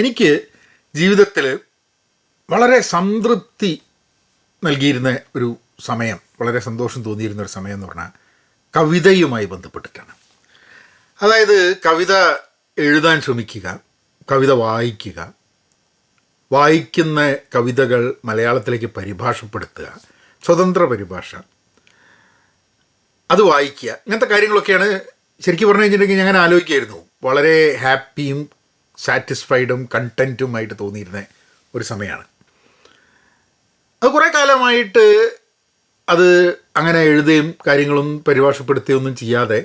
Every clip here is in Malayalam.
എനിക്ക് ജീവിതത്തിൽ വളരെ സംതൃപ്തി നൽകിയിരുന്ന ഒരു സമയം വളരെ സന്തോഷം തോന്നിയിരുന്ന ഒരു സമയം എന്ന് പറഞ്ഞാൽ കവിതയുമായി ബന്ധപ്പെട്ടിട്ടാണ്. അതായത് കവിത എഴുതാൻ ശ്രമിക്കുക കവിത വായിക്കുക വായിക്കുന്ന കവിതകൾ മലയാളത്തിലേക്ക് പരിഭാഷപ്പെടുത്തുക സ്വതന്ത്ര പരിഭാഷ അത് വായിക്കുക ഇങ്ങനത്തെ കാര്യങ്ങളൊക്കെയാണ് ശരിക്കും പറഞ്ഞു കഴിഞ്ഞിട്ടുണ്ടെങ്കിൽ ഞാൻ ആലോചിക്കായിരുന്നു. വളരെ ഹാപ്പിയും സാറ്റിസ്ഫൈഡും കണ്ടന്റുമായിട്ട് തോന്നിയിരുന്ന ഒരു സമയമാണ് അത് കുറേ കാലമായിട്ട് അത് അങ്ങനെ എഴുതുകയും കാര്യങ്ങളും പരിഭാഷപ്പെടുത്തുകയൊന്നും ചെയ്യാതെ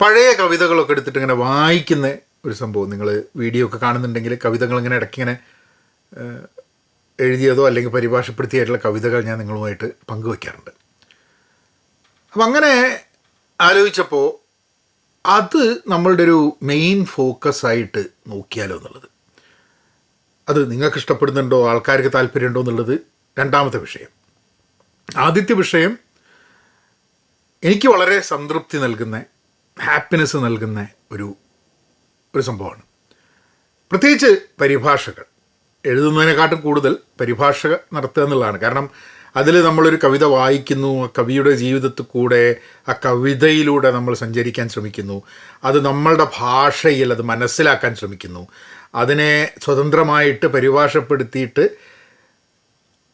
പഴയ കവിതകളൊക്കെ എടുത്തിട്ട് ഇങ്ങനെ വായിക്കുന്ന ഒരു സംഭവം. നിങ്ങൾ വീഡിയോ ഒക്കെ കാണുന്നുണ്ടെങ്കിൽ കവിതകൾ ഇങ്ങനെ ഇടയ്ക്ക് ഇങ്ങനെ എഴുതിയതോ അല്ലെങ്കിൽ പരിഭാഷപ്പെടുത്തിയായിട്ടുള്ള കവിതകൾ ഞാൻ നിങ്ങളുമായിട്ട് പങ്കുവയ്ക്കാറുണ്ട് അപ്പം അങ്ങനെ ആലോചിച്ചപ്പോൾ അത് നമ്മളുടെ ഒരു മെയിൻ ഫോക്കസ് ആയിട്ട് നോക്കിയാലോ എന്നുള്ളത്. അത് നിങ്ങൾക്ക് ഇഷ്ടപ്പെടുന്നുണ്ടോ ആൾക്കാർക്ക് താല്പര്യമുണ്ടോ എന്നുള്ളത് രണ്ടാമത്തെ വിഷയം. ആദ്യത്തെ വിഷയം എനിക്ക് വളരെ സംതൃപ്തി നൽകുന്ന ഹാപ്പിനെസ് നൽകുന്ന ഒരു ഒരു സംഭവമാണ്. പ്രത്യേകിച്ച് പരിഭാഷകൾ. എഴുതുന്നതിനെക്കാട്ടും കൂടുതൽ പരിഭാഷ നടത്തുക എന്നുള്ളതാണ്. കാരണം അതിൽ നമ്മളൊരു കവിത വായിക്കുന്നു കവിയുടെ ജീവിതത്തിൽ കൂടെ ആ കവിതയിലൂടെ നമ്മൾ സഞ്ചരിക്കാൻ ശ്രമിക്കുന്നു. അത് നമ്മളുടെ ഭാഷയിൽ അത് മനസ്സിലാക്കാൻ ശ്രമിക്കുന്നു. അതിനെ സ്വതന്ത്രമായിട്ട് പരിഭാഷപ്പെടുത്തിയിട്ട്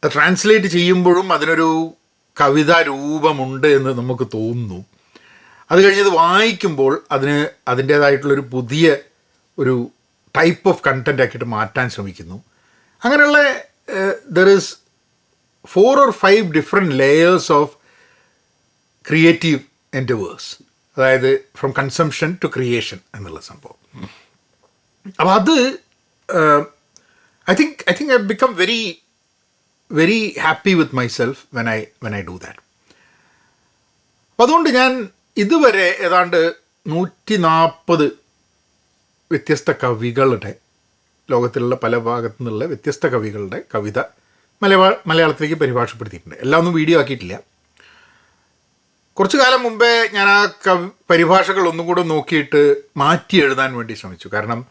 ട്രാൻസ്ലേറ്റ് ചെയ്യുമ്പോഴും അതിനൊരു കവിതാ രൂപമുണ്ട് എന്ന് നമുക്ക് തോന്നുന്നു. അത് കഴിഞ്ഞത് വായിക്കുമ്പോൾ അതിന് അതിന്റേതായിട്ടുള്ളൊരു പുതിയ ഒരു ടൈപ്പ് ഓഫ് കണ്ടന്റ് ആക്കിയിട്ട് മാറ്റാൻ ശ്രമിക്കുന്നു. അങ്ങനെയുള്ള there is four or five different layers of creative endeavours അതായത് ഫ്രം കൺസംഷൻ ടു ക്രിയേഷൻ എന്നുള്ള സംഭവം. അപ്പോൾ അത് I think I think I become very very happy with myself when I when I do that അപ്പം അതുകൊണ്ട് ഞാൻ ഇതുവരെ ഏതാണ്ട് നൂറ്റി നാൽപ്പത് വ്യത്യസ്ത കവികളുടെ ലോകത്തിലുള്ള പല ഭാഗത്തു നിന്നുള്ള വ്യത്യസ്ത കവികളുടെ കവിത മലയാള മലയാളത്തിലേക്ക് പരിഭാഷപ്പെടുത്തിയിട്ടുണ്ട്. എല്ലാം ഒന്നും വീഡിയോ ആക്കിയിട്ടില്ല. കുറച്ചു കാലം മുമ്പേ ഞാൻ ആ കവി പരിഭാഷകൾ ഒന്നും കൂടെ നോക്കിയിട്ട് മാറ്റി എഴുതാൻ വേണ്ടി ശ്രമിച്ചു. കാരണം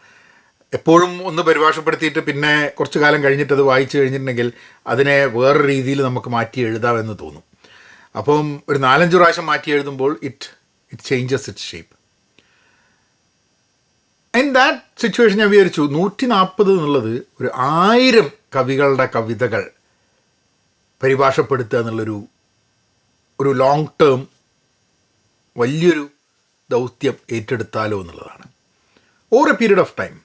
എപ്പോഴും ഒന്ന് പരിഭാഷപ്പെടുത്തിയിട്ട് പിന്നെ കുറച്ചു കാലം കഴിഞ്ഞിട്ട് അത് വായിച്ചു കഴിഞ്ഞിട്ടുണ്ടെങ്കിൽ അതിനെ വേറെ രീതിയിൽ നമുക്ക് മാറ്റി എഴുതാമെന്ന് തോന്നും. അപ്പം ഒരു നാലഞ്ച് പ്രാവശ്യം മാറ്റി എഴുതുമ്പോൾ it it changes it shape in that situation ഞാൻ വിചാരിച്ചു നൂറ്റി നാൽപ്പത് എന്നുള്ളത് ഒരു ആയിരം കവികളുടെ കവിതകൾ പരിഭാഷപ്പെടുത്തുക എന്നുള്ളൊരു ഒരു ലോങ് ടേം വലിയൊരു ദൗത്യം ഏറ്റെടുത്താലോ എന്നുള്ളതാണ്. Over a period of time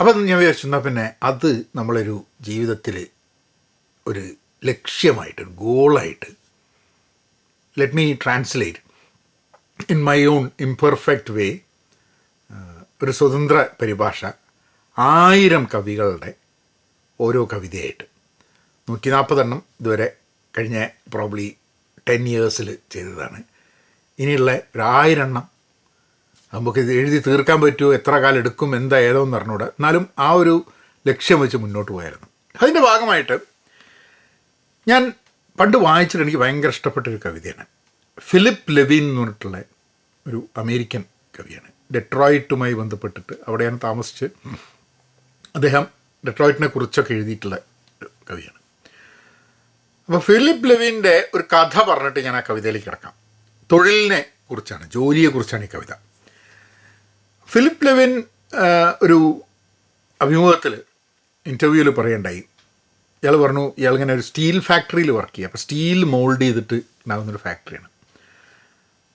അപ്പം ഞാൻ വിചാരിച്ചു എന്നാൽ പിന്നെ അത് നമ്മളൊരു ജീവിതത്തിൽ ഒരു ലക്ഷ്യമായിട്ട് ഒരു ഗോളായിട്ട് let me translate in my own imperfect way ഒരു സ്വതന്ത്ര പരിഭാഷ ആയിരം കവികളുടെ ഓരോ കവിതയായിട്ട്. നൂറ്റി നാൽപ്പതെണ്ണം ഇതുവരെ കഴിഞ്ഞ പ്രോബ്ലി ടെൻ ഇയേഴ്സിൽ ചെയ്തതാണ്. ഇനിയുള്ള ഒരു എണ്ണം നമുക്ക് ഇത് എഴുതി തീർക്കാൻ പറ്റുമോ എത്ര കാലം എടുക്കും എന്താ ഏതോ എന്ന് അറിഞ്ഞൂടെ. എന്നാലും ആ ഒരു ലക്ഷ്യം വെച്ച് മുന്നോട്ട് പോയായിരുന്നു. അതിന്റെ ഭാഗമായിട്ട് ഞാൻ പണ്ട് വായിച്ചിട്ട് എനിക്ക് ഭയങ്കര ഇഷ്ടപ്പെട്ട ഒരു കവിതയാണ്. ഫിലിപ്പ് ലെവിൻ എന്ന് പറഞ്ഞിട്ടുള്ള ഒരു അമേരിക്കൻ കവിയാണ്. ഡെട്രോയിറ്റുമായി ബന്ധപ്പെട്ടിട്ട് അവിടെയാണ് താമസിച്ച് അദ്ദേഹം ഡെട്രോയിറ്റിനെ കുറിച്ചൊക്കെ എഴുതിയിട്ടുള്ള കവിയാണ്. അപ്പോൾ ഫിലിപ്പ് ലെവിന്റെ ഒരു കഥ പറഞ്ഞിട്ട് ഞാൻ ആ കവിതയിലേക്ക് കിടക്കാം. തൊഴിലിനെ കുറിച്ചാണ് ജോലിയെക്കുറിച്ചാണ് ഈ കവിത. ഫിലിപ്പ് ലെവിൻ ഒരു അഭിമുഖത്തിൽ ഇന്റർവ്യൂവിൽ പറയണ്ടായി. ഇയാൾ പറഞ്ഞു ഇയാൾ ഇങ്ങനെ ഒരു സ്റ്റീൽ ഫാക്ടറിയിൽ വർക്ക് ചെയ്യുക. അപ്പോൾ സ്റ്റീൽ മോൾഡ് ചെയ്തിട്ട് ഉണ്ടാകുന്നൊരു ഫാക്ടറിയാണ്.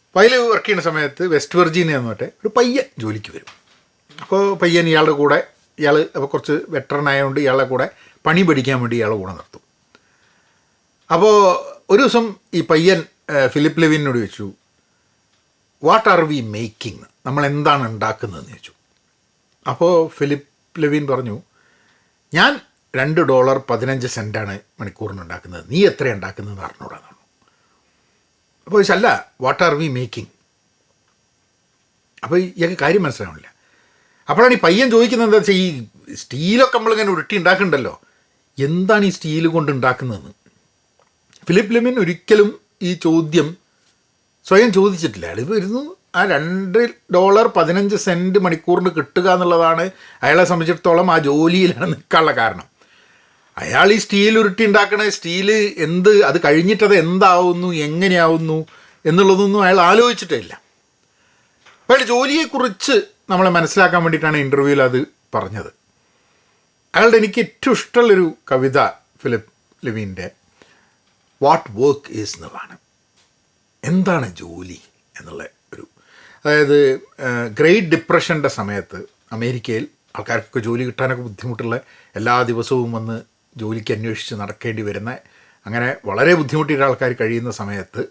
അപ്പോൾ അതിൽ വർക്ക് ചെയ്യുന്ന സമയത്ത് വെസ്റ്റ് വെർജീനിയ എന്ന് പറഞ്ഞിട്ട് ഒരു പയ്യൻ ജോലിക്ക് വരും. അപ്പോൾ പയ്യൻ ഇയാളുടെ കൂടെ ഇയാൾ അപ്പോൾ കുറച്ച് വെറ്ററൻ ആയതുകൊണ്ട് ഇയാളുടെ കൂടെ പണി പഠിക്കാൻ വേണ്ടി ഇയാളെ കൂടെ നിർത്തും. അപ്പോൾ ഒരു ദിവസം ഈ പയ്യൻ ഫിലിപ്പ് ലെവിനോട് ചോദിച്ചു വാട്ട് ആർ വി മേക്കിംഗ് നമ്മൾ എന്താണ് ഉണ്ടാക്കുന്നതെന്ന് ചോദിച്ചു. അപ്പോൾ ഫിലിപ്പ് ലെവിൻ പറഞ്ഞു ഞാൻ രണ്ട് ഡോളർ പതിനഞ്ച് സെന്റാണ് മണിക്കൂറിന് ഉണ്ടാക്കുന്നത്. നീ എത്ര ഉണ്ടാക്കുന്നതെന്ന് അറിഞ്ഞൂടാന്ന് പറഞ്ഞു. അപ്പോൾ ചോദിച്ചല്ല വാട്ട് ആർ വി മേക്കിംഗ് അപ്പോൾ ഇയാൾക്ക് കാര്യം മനസ്സിലാവണില്ല. അപ്പോഴാണ് ഈ പയ്യൻ ചോദിക്കുന്നത് എന്താ വെച്ചാൽ ഈ സ്റ്റീലൊക്കെ നമ്മളിങ്ങനെ ഉരുട്ടി ഉണ്ടാക്കുന്നുണ്ടല്ലോ എന്താണ് ഈ സ്റ്റീൽ കൊണ്ട് ഉണ്ടാക്കുന്നതെന്ന്? ഫിലിപ്പ് ലെമിൻ ഒരിക്കലും ഈ ചോദ്യം സ്വയം ചോദിച്ചിട്ടില്ല. അയാൾ വരുന്നു ആ രണ്ട് ഡോളർ പതിനഞ്ച് സെന്റ് മണിക്കൂറിന് കിട്ടുക എന്നുള്ളതാണ് അയാളെ സംബന്ധിച്ചിടത്തോളം ആ ജോലിയിലാണ് നിൽക്കാനുള്ള കാരണം. അയാൾ ഈ സ്റ്റീൽ ഉരുട്ടി ഉണ്ടാക്കണ സ്റ്റീൽ എന്ത് അത് കഴിഞ്ഞിട്ടത് എന്താവുന്നു എങ്ങനെയാവുന്നു എന്നുള്ളതൊന്നും അയാൾ ആലോചിച്ചിട്ടില്ല. അപ്പോൾ അയാൾ ജോലിയെക്കുറിച്ച് നമ്മളെ മനസ്സിലാക്കാൻ വേണ്ടിയിട്ടാണ് ഇന്റർവ്യൂവിൽ അത് പറഞ്ഞത്. അയാളുടെ എനിക്ക് ഏറ്റവും ഇഷ്ടമുള്ളൊരു കവിത ഫിലിപ്പ് ലിവിന്റെ വാട്ട് വർക്ക് ഈസ് എന്നുള്ളതാണ്. എന്താണ് ജോലി എന്നുള്ള ഒരു അതായത് ഗ്രേറ്റ് ഡിപ്രഷന്റെ സമയത്ത് അമേരിക്കയിൽ ആൾക്കാർക്കൊക്കെ ജോലി കിട്ടാനൊക്കെ ബുദ്ധിമുട്ടുള്ള എല്ലാ ദിവസവും വന്ന് ജോലിക്ക് അന്വേഷിച്ച് നടക്കേണ്ടി വരുന്ന അങ്ങനെ വളരെ ബുദ്ധിമുട്ടിയിട്ട് ആൾക്കാർ കഴിയുന്ന സമയത്ത്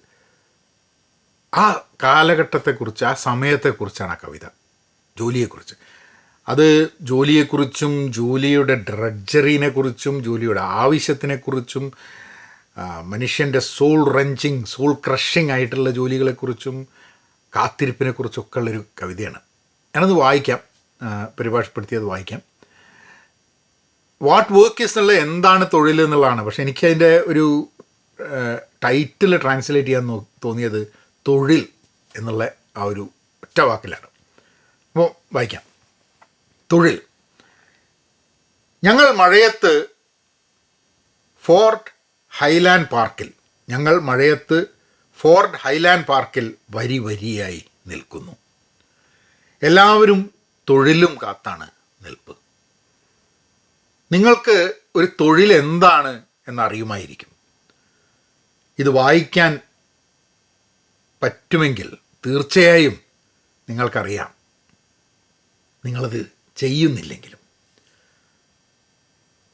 ആ കാലഘട്ടത്തെക്കുറിച്ച് ആ സമയത്തെക്കുറിച്ചാണ് ആ കവിത. ജോലിയെക്കുറിച്ച്. അത് ജോലിയെക്കുറിച്ചും ജോലിയുടെ ഡ്രഡ്ജറിനെക്കുറിച്ചും ജോലിയുടെ ആവശ്യത്തിനെക്കുറിച്ചും മനുഷ്യന്റെ സോൾ റഞ്ചിങ് സോൾ ക്രഷിങ് ആയിട്ടുള്ള ജോലികളെക്കുറിച്ചും കാത്തിരിപ്പിനെക്കുറിച്ചൊക്കെ ഉള്ളൊരു കവിതയാണ്. ഞാനത് വായിക്കാം. പരിഭാഷപ്പെടുത്തി പരിഭാഷപ്പെടുത്തിയത് വായിക്കാം. വാട്ട് വർക്ക് ഈസ് എന്നുള്ള എന്താണ് തൊഴിൽ എന്നുള്ളതാണ്. പക്ഷേ എനിക്കതിന്റെ ഒരു ടൈറ്റിൽ ട്രാൻസ്ലേറ്റ് ചെയ്യാൻ തോന്നിയത് തൊഴിൽ എന്നുള്ള ആ ഒരു ഒറ്റ വാക്കിലാണ്. അപ്പോൾ വായിക്കാം. തൊഴിൽ. ഞങ്ങൾ മഴയത്ത് ഫോർട്ട് ഹൈലാൻഡ് പാർക്കിൽ. ഞങ്ങൾ മഴയത്ത് ഫോർഡ് ഹൈലാൻഡ് പാർക്കിൽ വരി വരിയായി നിൽക്കുന്നു. എല്ലാവരും തൊഴിലും കാത്താണ് നിൽപ്പ്. നിങ്ങൾക്ക് ഒരു തൊഴിൽ എന്താണ് എന്നറിയുമായിരിക്കും. ഇത് വായിക്കാൻ പറ്റുമെങ്കിൽ തീർച്ചയായും നിങ്ങൾക്കറിയാം. നിങ്ങളത് ചെയ്യുന്നില്ലെങ്കിലും.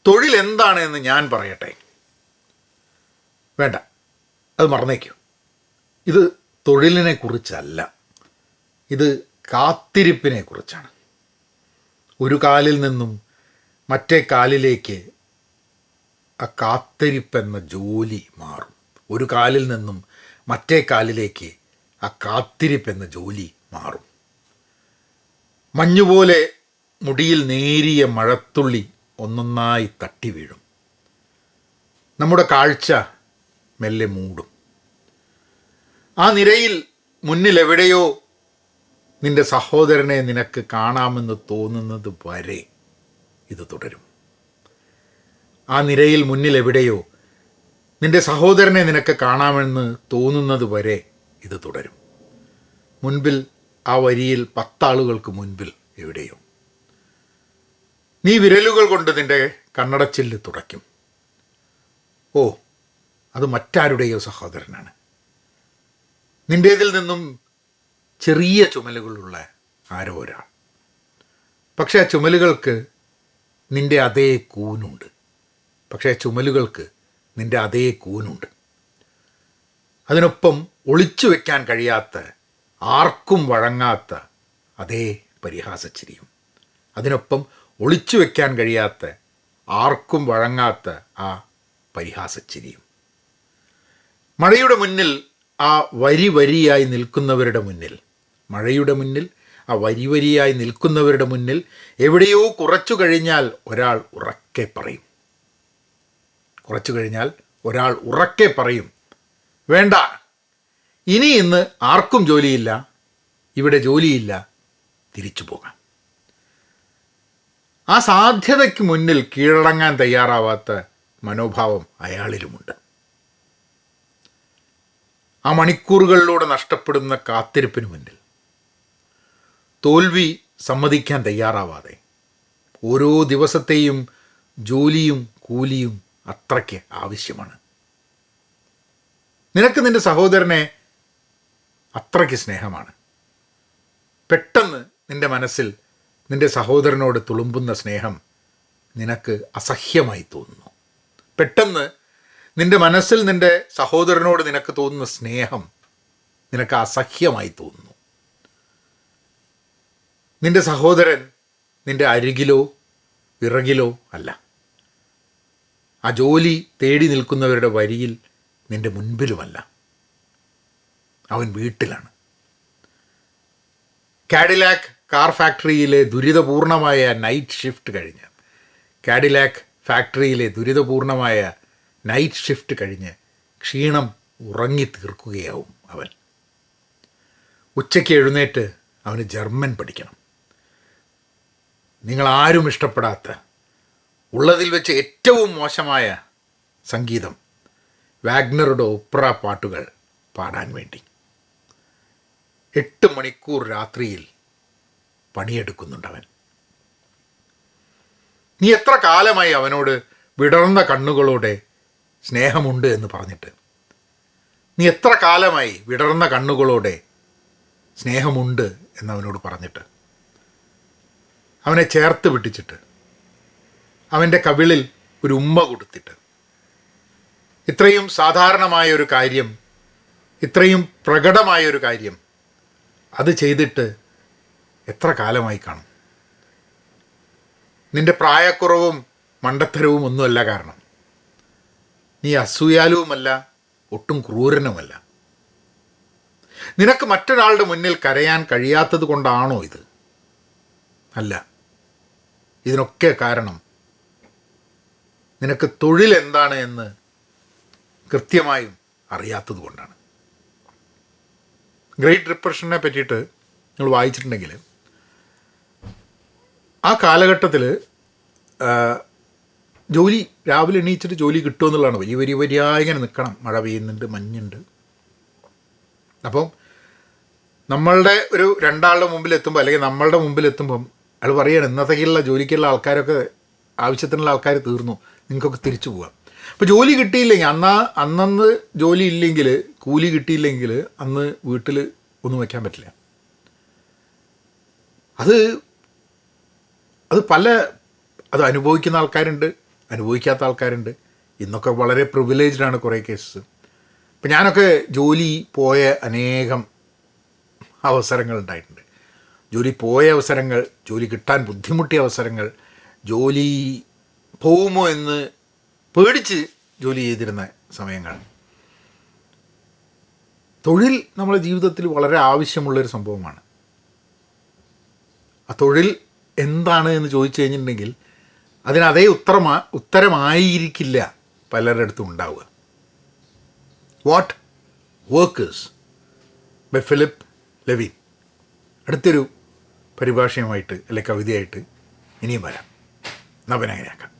തൊഴിൽ എന്താണ് എന്ന് ഞാൻ പറയട്ടെ. വേണ്ട. അത് മറന്നേക്കൂ. ഇത് തൊഴിലിനെ കുറിച്ചല്ല ഇത് കാത്തിരിപ്പിനെ കുറിച്ചാണ് ഒരു കാലിൽ നിന്നും മറ്റേ കാലിലേക്ക് ആ കാത്തിരിപ്പെന്ന ജോലി മാറും. ഒരു കാലിൽ നിന്നും മറ്റേ കാലിലേക്ക് ആ കാത്തിരിപ്പെന്ന ജോലി മാറും. മഞ്ഞുപോലെ മുടിയിൽ നേരിയ മഴത്തുള്ളി ഒന്നൊന്നായി തട്ടി വീഴും. നമ്മുടെ കാഴ്ച മെല്ലെ മൂടും. ആ നിരയിൽ മുന്നിൽ എവിടെയോ നിന്റെ സഹോദരനെ നിനക്ക് കാണാമെന്ന് തോന്നുന്നത് വരെ ഇത് തുടരും. ആ നിരയിൽ മുന്നിൽ എവിടെയോ നിന്റെ സഹോദരനെ നിനക്ക് കാണാമെന്ന് തോന്നുന്നത് വരെ ഇത് തുടരും. മുൻപിൽ ആ വരിയിൽ പത്താളുകൾക്ക് മുൻപിൽ എവിടെയോ. നീ വിരലുകൾ കൊണ്ട് നിന്റെ കണ്ണടച്ചില്ല് തുടയ്ക്കും. ഓ അത് മറ്റാരുടെയോ സഹോദരനാണ്. നിന്റേതിൽ നിന്നും ചെറിയ ചുമലുകളുള്ള ആരോ ഒരാൾ. പക്ഷേ ആ ചുമലുകൾക്ക് നിന്റെ അതേ കൂനുണ്ട്. പക്ഷേ ചുമലുകൾക്ക് നിന്റെ അതേ കൂനുണ്ട്. അതിനൊപ്പം ഒളിച്ചു വയ്ക്കാൻ കഴിയാത്ത ആർക്കും വഴങ്ങാത്ത അതേ പരിഹാസച്ചിരിയും. അതിനൊപ്പം ഒളിച്ചു വയ്ക്കാൻ കഴിയാത്ത ആർക്കും വഴങ്ങാത്ത ആ പരിഹാസച്ചിരിയും. മഴയുടെ മുന്നിൽ ആ വരി വരിയായി നിൽക്കുന്നവരുടെ മുന്നിൽ. മഴയുടെ മുന്നിൽ ആ വരി വരിയായി നിൽക്കുന്നവരുടെ മുന്നിൽ എവിടെയോ കുറച്ചു കഴിഞ്ഞാൽ ഒരാൾ ഉറക്കെ പറയും. കുറച്ചു കഴിഞ്ഞാൽ ഒരാൾ ഉറക്കെ പറയും. വേണ്ട ഇനി ഇന്ന് ആർക്കും ജോലിയില്ല ഇവിടെ ജോലിയില്ല തിരിച്ചു പോകാം. ആ സാധ്യതയ്ക്ക് മുന്നിൽ കീഴടങ്ങാൻ തയ്യാറാവാത്ത മനോഭാവം അയാളിലുമുണ്ട്. ആ മണിക്കൂറുകളിലൂടെ നഷ്ടപ്പെടുന്ന കാത്തിരിപ്പിന് മുന്നിൽ. തോൽവി സമ്മതിക്കാൻ തയ്യാറാവാതെ ഓരോ ദിവസത്തെയും ജോലിയും കൂലിയും അത്രയ്ക്ക് ആവശ്യമാണ്. നിനക്ക് നിന്റെ സഹോദരനെ അത്രയ്ക്ക് സ്നേഹമാണ്. പെട്ടെന്ന് നിന്റെ മനസ്സിൽ നിന്റെ സഹോദരനോട് തുളുമ്പുന്ന സ്നേഹം നിനക്ക് അസഹ്യമായി തോന്നുന്നു. പെട്ടെന്ന് നിന്റെ മനസ്സിൽ നിന്റെ സഹോദരനോട് നിനക്ക് തോന്നുന്ന സ്നേഹം നിനക്ക് അസഹ്യമായി തോന്നുന്നു. നിന്റെ സഹോദരൻ നിന്റെ അരികിലോ വിറകിലോ അല്ല. ആ ജോലി തേടി നിൽക്കുന്നവരുടെ വരിയിൽ നിന്റെ മുൻപിലുമല്ല. അവൻ വീട്ടിലാണ്. കാഡിലാക്ക് കാർ ഫാക്ടറിയിലെ ദുരിതപൂർണമായ നൈറ്റ് ഷിഫ്റ്റ് കഴിഞ്ഞ്. കാഡിലാക്ക് ഫാക്ടറിയിലെ ദുരിതപൂർണമായ നൈറ്റ് ഷിഫ്റ്റ് കഴിഞ്ഞ് ക്ഷീണം ഉറങ്ങി തീർക്കുകയാവും അവൻ. ഉച്ചയ്ക്ക് എഴുന്നേറ്റ് അവന് ജർമ്മൻ പഠിക്കണം. നിങ്ങൾ ആരും ഇഷ്ടപ്പെടാത്ത ഉള്ളതിൽ വെച്ച് ഏറ്റവും മോശമായ സംഗീതം വാഗ്നറുടെ ഒപ്ര പാട്ടുകൾ പാടാൻ വേണ്ടി. എട്ട് മണിക്കൂർ രാത്രിയിൽ പണിയെടുക്കുന്നുണ്ടവൻ നീ എത്ര കാലമായി അവനോട് വിടർന്ന കണ്ണുകളോടെ സ്നേഹമുണ്ട് എന്ന് പറഞ്ഞിട്ട്. നീ എത്ര കാലമായി വിടർന്ന കണ്ണുകളോടെ സ്നേഹമുണ്ട് എന്നവനോട് പറഞ്ഞിട്ട്. അവനെ ചേർത്ത് പിടിച്ചിട്ട്. അവന്റെ കവിളിൽ ഒരു ഉമ്മ കൊടുത്തിട്ട്. ഇത്രയും സാധാരണമായ ഒരു കാര്യം ഇത്രയും പ്രകടമായ ഒരു കാര്യം അത് ചെയ്തിട്ട് എത്ര കാലമായി കാണും? നിന്റെ പ്രായക്കുറവും മണ്ടത്തരവും ഒന്നുമല്ല കാരണം. നീ അസൂയാലുവുമല്ല ഒട്ടും ക്രൂരനുമല്ല. നിനക്ക് മറ്റൊരാളുടെ മുന്നിൽ കരയാൻ കഴിയാത്തത് കൊണ്ടാണോ ഇത്? അല്ല. ഇതിനൊക്കെ കാരണം നിനക്ക് തൊഴിൽ എന്താണ് എന്ന് കൃത്യമായും അറിയാത്തത് കൊണ്ടാണ്. ഗ്രേറ്റ് ഡിപ്രഷനെ പറ്റിയിട്ട് നിങ്ങൾ വായിച്ചിട്ടുണ്ടെങ്കിൽ ആ കാലഘട്ടത്തിൽ ജോലി രാവിലെ എണീച്ചിട്ട് ജോലി കിട്ടുമെന്നുള്ളതാണ് വലിയ വലിയ വരിയായി ഇങ്ങനെ നിൽക്കണം മഴ പെയ്യുന്നുണ്ട് മഞ്ഞുണ്ട്. അപ്പം നമ്മളുടെ ഒരു രണ്ടാളുടെ മുമ്പിൽ എത്തുമ്പോൾ അല്ലെങ്കിൽ നമ്മളുടെ മുമ്പിൽ എത്തുമ്പം അയാൾ പറയുകയാണ് ഇന്നത്തേക്കുള്ള ജോലിക്കുള്ള ആൾക്കാരൊക്കെ ആവശ്യത്തിനുള്ള ആൾക്കാർ തീർന്നു. നിങ്ങൾക്കൊക്കെ തിരിച്ചു പോകാം അപ്പോൾ ജോലി കിട്ടിയില്ലെങ്കിൽ അന്നാ അന്നന്ന് ജോലി ഇല്ലെങ്കിൽ കൂലി കിട്ടിയില്ലെങ്കിൽ അന്ന് വീട്ടിൽ ഒന്നും വയ്ക്കാൻ പറ്റില്ല. അത് അത് പല അത് അനുഭവിക്കുന്ന ആൾക്കാരുണ്ട്. അനുഭവിക്കാത്ത ആൾക്കാരുണ്ട്. ഇന്നൊക്കെ വളരെ പ്രിവിലേജ്ഡ് ആണ് കുറേ കേസസ് ഇപ്പം ഞാനൊക്കെ ജോലി പോയ അനേകം അവസരങ്ങൾ ഉണ്ടായിട്ടുണ്ട്. ജോലി പോയ അവസരങ്ങൾ ജോലി കിട്ടാൻ ബുദ്ധിമുട്ടിയ അവസരങ്ങൾ ജോലി പോകുമോ എന്ന് പേടിച്ച് ജോലി ചെയ്തിരുന്ന സമയങ്ങൾ. തൊഴിൽ നമ്മുടെ ജീവിതത്തിൽ വളരെ ആവശ്യമുള്ളൊരു സംഭവമാണ്. ആ തൊഴിൽ എന്താണ് എന്ന് ചോദിച്ചു കഴിഞ്ഞിട്ടുണ്ടെങ്കിൽ അതിന് അതേ ഉത്തരമാ ഉത്തരമായിരിക്കില്ല പലരുടെ അടുത്തും ഉണ്ടാവുക. What workers by Philip Levine. അടുത്തൊരു പരിഭാഷയുമായിട്ട് അല്ലെ കവിതയായിട്ട് ഇനിയും വരാം. നവനങ്ങനെയാക്കാം